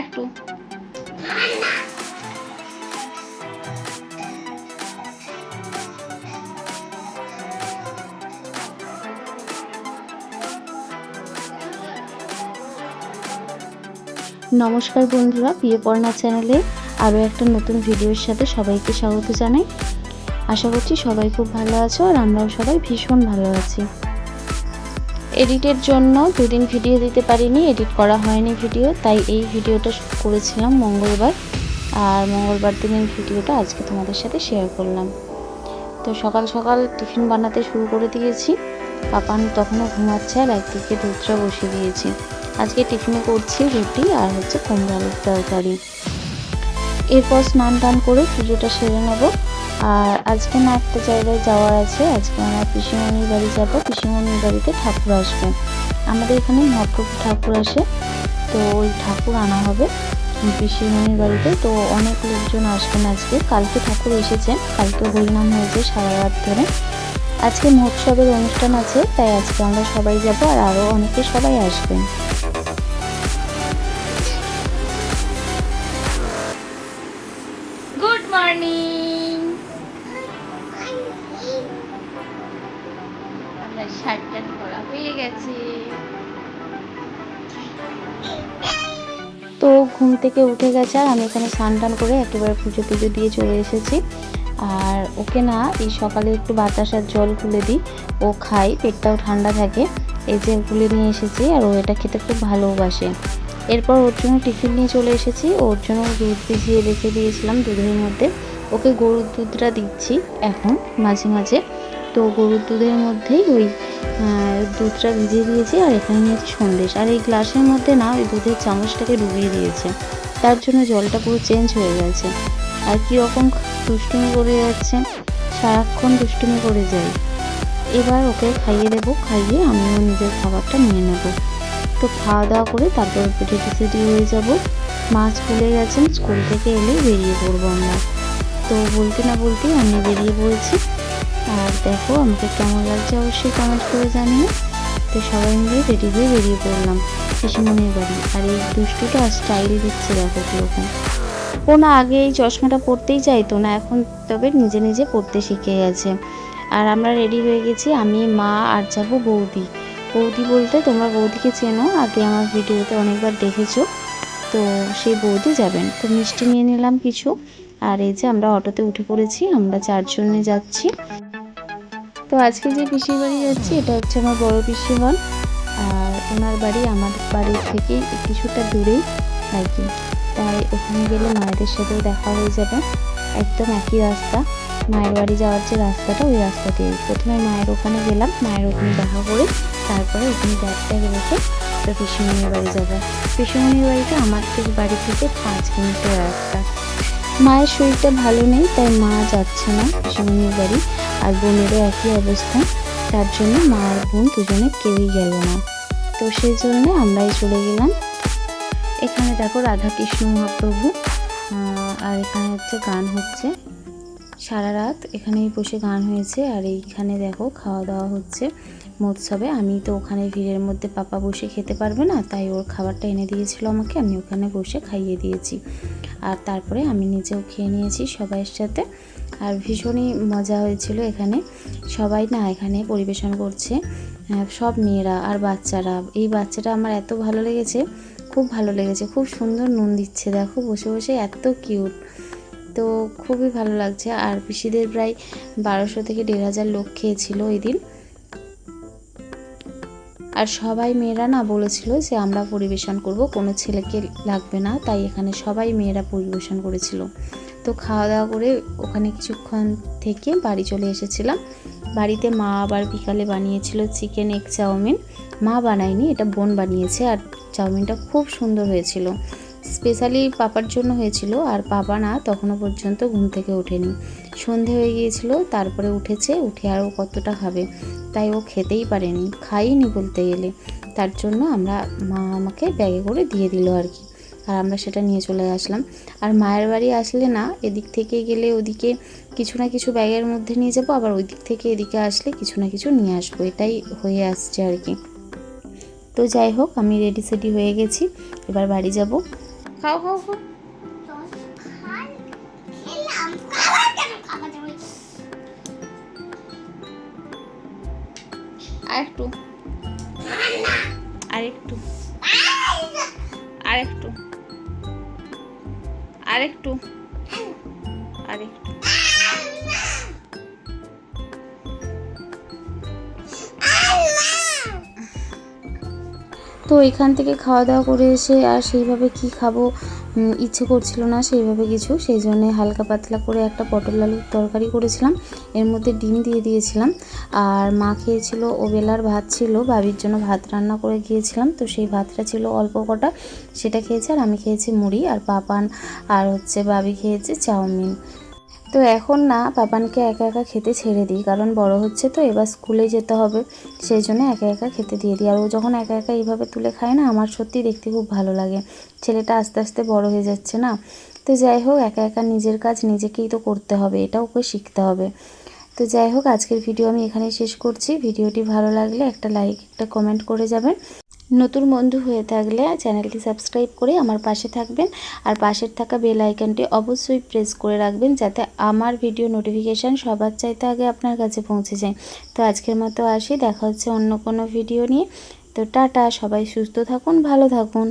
একটু নমস্কার বন্ধুরা প্রিয় পর্ণা চ্যানেলে আরও একটা নতুন ভিডিওর সাথে সবাইকে স্বাগত জানাই। আশা করছি সবাই খুব ভালো আছো আর আমরাও সবাই ভীষণ ভালো আছি। এডিটের জন্য দুদিন ভিডিও দিতে পারিনি, এডিট করা হয়নি ভিডিও, তাই এই ভিডিওটা করেছিলাম মঙ্গলবার। আর মঙ্গলবার দিনের ভিডিওটা আজকে তোমাদের সাথে শেয়ার করলাম। তো সকাল সকাল টিফিন বানাতে শুরু করে দিয়েছি। পাপান তখনও ঘুমাচ্ছে, আর একদিকে দুধটা বসিয়ে দিয়েছি। আজকে টিফিনে করছি রুটি আর হচ্ছে কুমড়ো তরকারি। এরপর স্নান টান করে পুজোটা সেরে নেব। আর আজকে না একটা জায়গায় যাওয়ার আছে। আজকে আমার পিসিমণির বাড়ি যাব। পিসিমণির বাড়িতে ঠাকুর আসবে। আমাদের এখানে মহাপ্রভু ঠাকুর আসে। তো ওই ঠাকুর আনা হবে পিসিমণির বাড়িতে। তো অনেক লোকজন আসবেন আজকে। কালকে ঠাকুর এসেছেন। কালকে হরিনাম হয়েছে সারা রাত ধরে। আজকে মহোৎসবের অনুষ্ঠান আছে, তাই আজকে আমরা সবাই যাব আর আরও অনেকে সবাই আসবেন। গুড মর্নিং আমরা শার্ট টান করা। হয়ে গেছে। তো ঘুম থেকে উঠে গেছে আর আমি এখানে স্নান টান করে একেবারে পুজো টুজো দিয়ে চলে এসেছি। আর ওকে না এই সকালে একটু বাতাসার জল খুলে দিই। ও খাই পেটটাও ঠান্ডা থাকে। এই যে গুলে নিয়ে এসেছি আর ও এটা খেতে খুব ভালোবাসে। এরপর ওর জন্য টিফিন নিয়ে চলে এসেছি। ওর জন্য দুধ ভিজিয়ে রেখে দিয়েছিলাম দুধের মধ্যে। ওকে গরুর দুধটা দিচ্ছি এখন মাঝে মাঝে। তো গরুর দুধের মধ্যেই ওই দুধটা ভিজিয়ে দিয়েছি আর এখানে নিয়েছি সন্দেশ। আর এই গ্লাসের মধ্যে না ওই দুধের চামচটাকে ডুবিয়ে দিয়েছে। তার জন্য জলটা পুরো চেঞ্জ হয়ে গেছে। আর কীরকম দুষ্টুমি করে যাচ্ছে, সারাক্ষণ দুষ্টুমি করে যাই। এবার ওকে খাইয়ে দেবো, খাইয়ে আমিও নিজের খাবারটা নিয়ে নেব। তো খাওয়া দাওয়া করে তারপর রেডি সেডি হয়ে যাব। মা স্কুলে গেছেন, স্কুল থেকে এলে বেরিয়ে পড়ব আমরা। তো বলতে না বলতেই আমি বেরিয়ে পড়েছি। আর দেখো আমাকে কেমন লাগছে? অবশ্যই কমেন্ট করে জানিও। তো সবাই মিলে রেডি হয়ে বেরিয়ে পড়লাম পিসিমণির বাড়ি। আর এই দুষ্টুটা স্টাইল দিচ্ছে দেখো কীরকম। ও না আগে এই চশমাটা পরতেই চাইতো না, এখন তবে নিজে নিজে পরতে শিখে গেছে। আর আমরা রেডি হয়ে গেছি, আমি, মা, আর যাব বৌদি। বৌদি বলতে তোমরা বৌদিকে চেনো, আগে আমার ভিডিওতে অনেকবার দেখেছ। তো সেই বৌদি যাবেন। তো মিষ্টি নিয়ে নিলাম কিছু। আর এই যে আমরা অটোতে উঠে পড়েছি, আমরা চারজনে যাচ্ছি। তো আজকে যে পিসির বাড়ি যাচ্ছি, এটা হচ্ছে আমার বড় পিসি হন আর ওনার বাড়ি আমার বাড়ি থেকে কিছুটা দূরেই আর কি তাই ওখানে গেলে মায়েদের সাথেও দেখা হয়ে যাবে। একদম একই রাস্তা। মায়ের বাড়ি যাওয়ার যে রাস্তাটা, ওই রাস্তা দিয়ে প্রথমে মায়ের ওখানে গেলাম, মায়ের ওখানে দেখা করে, তারপরে ওখানে ব্যাগটাকে রেখে তো পিসুমনির বাড়ি যাব। পিসুমনির বাড়িটা আমার থেকে বাড়ি থেকে পাঁচ মিনিটের রাস্তা। মায়ের শরীরটা ভালো নেই, তাই মা যাচ্ছে না পিসুমনির বাড়ি। আর বোনেরও একই অবস্থা। তার জন্য মা আর বোন দুজনে কেউই গেল না। তো সেই জন্য আমরাই চলে গেলাম। এখানে দেখো রাধা কৃষ্ণ মহাপ্রভু আর এখানে হচ্ছে গান হচ্ছে। সারা রাত এখানেই বসে গান হয়েছে আর এইখানে দেখো খাওয়া দাওয়া হচ্ছে মৎসবে। আমি তো ওখানে ভিড়ের মধ্যে পাপা বসে খেতে পারবে না, তাই ওর খাবারটা এনে দিয়েছিল আমাকে। আমি ওখানে বসে খাইয়ে দিয়েছি। আর তারপরে আমি নিজেও খেয়ে নিয়েছি সবাইয়ের সাথে। আর ভীষণই মজা হয়েছিল এখানে। সবাই না এখানে পরিবেশন করছে। সব মেয়েরা আর বাচ্চারা। এই বাচ্চাটা আমার এত ভালো লেগেছে, খুব ভালো লেগেছে। খুব সুন্দর নুন দিচ্ছে, দেখো বসে বসে এত কিউট। তো খুবই ভালো লাগছে। আর পিসিদের প্রায় বারোশো থেকে দেড় হাজার লোক খেয়েছিল ওই দিন। আর সবাই মেয়েরা না বলেছিল যে আমরা পরিবেশন করব, কোনো ছেলেকে লাগবে না। তাই এখানে সবাই মেয়েরা পরিবেশন করেছিল। তো খাওয়া দাওয়া করে ওখানে কিছুক্ষণ থেকে বাড়ি চলে এসেছিলাম। বাড়িতে মা আবার বিকালে বানিয়েছিল চিকেন এগ চাউমিন। মা বানায়নি, এটা বোন বানিয়েছে আর চাউমিনটা খুব সুন্দর হয়েছিল। স্পেশালি পাপার জন্য হয়েছিল আর পাপা না তখনও পর্যন্ত ঘুম থেকে ওঠেনি। সন্ধে হয়ে গিয়েছিল, তারপরে উঠেছে, উঠে আরও কতটা খাবে তাই ও খেতেই পারেনি, খাইনি বলতে গেলে। তার জন্য আমরা মা আমাকে ব্যাগে করে দিয়ে দিল আর কি। আর আমরা সেটা নিয়ে চলে আসলাম। আর মায়ের বাড়ি আসলে না, এদিক থেকে গেলে ওদিকে কিছু না কিছু ব্যাগের মধ্যে নিয়ে যাব, আবার ওই দিক থেকে এদিকে আসলে কিছু না কিছু নিয়ে আসব, এটাই হয়ে আসছে আর কি। তো যাই হোক, আমি রেডি সেডি হয়ে গেছি, এবার বাড়ি যাব। খাও খাও খাও। আর একটু। আর একটু তো এখান থেকে খাওয়া দাওয়া করে এসে আর সেইভাবে কি খাব ইচ্ছে করছিল না সেইভাবে কিছু। সেই জন্যে হালকা পাতলা করে একটা পটল আলুর তরকারি করেছিলাম। এর মধ্যে ডিম দিয়ে দিয়েছিলাম। আর মা খেয়েছিল, ও বেলার ভাত ছিল, বাবির জন্য ভাত রান্না করে গিয়েছিলাম। তো সেই ভাতটা ছিল অল্প কটা, সেটা খেয়েছে আর আমি খেয়েছি মুড়ি। আর পাপান আর হচ্ছে বাবি খেয়েছে চাউমিন। তো এখন না পাপানকে একা একা খেতে ছেড়ে দিই। কারণ বড় হচ্ছে তো, এবার স্কুলে যেতে হবে। সেই জন্য একা একা খেতে দিয়ে দিই। আর ও যখন একা একা এইভাবে তুলে খায় না, আমার সত্যি দেখতে খুব ভালো লাগে। ছেলেটা আস্তে আস্তে বড় হয়ে যাচ্ছে না। তো যাই হোক, একা একা নিজের কাজ নিজেকেই তো করতে হবে, এটা ওকে শিখতে হবে। তো যাই হোক, আজকের ভিডিও আমি এখানেই শেষ করছি। ভিডিওটি ভালো লাগলে একটা লাইক, একটা কমেন্ট করে যাবেন। নতুন বন্ধু হয়ে থাকলে চ্যানেলটি সাবস্ক্রাইব করে আমার পাশে থাকবেন। আর পাশের থাকা বেল আইকনটি অবশ্যই প্রেস করে রাখবেন যাতে আমার ভিডিও নোটিফিকেশান সবার চাইতে আগে আপনার কাছে পৌঁছে যায়। তো আজকের মতো আসি, দেখা হচ্ছে অন্য কোনো ভিডিও নিয়ে। তো টাটা, সবাই সুস্থ থাকুন, ভালো থাকুন।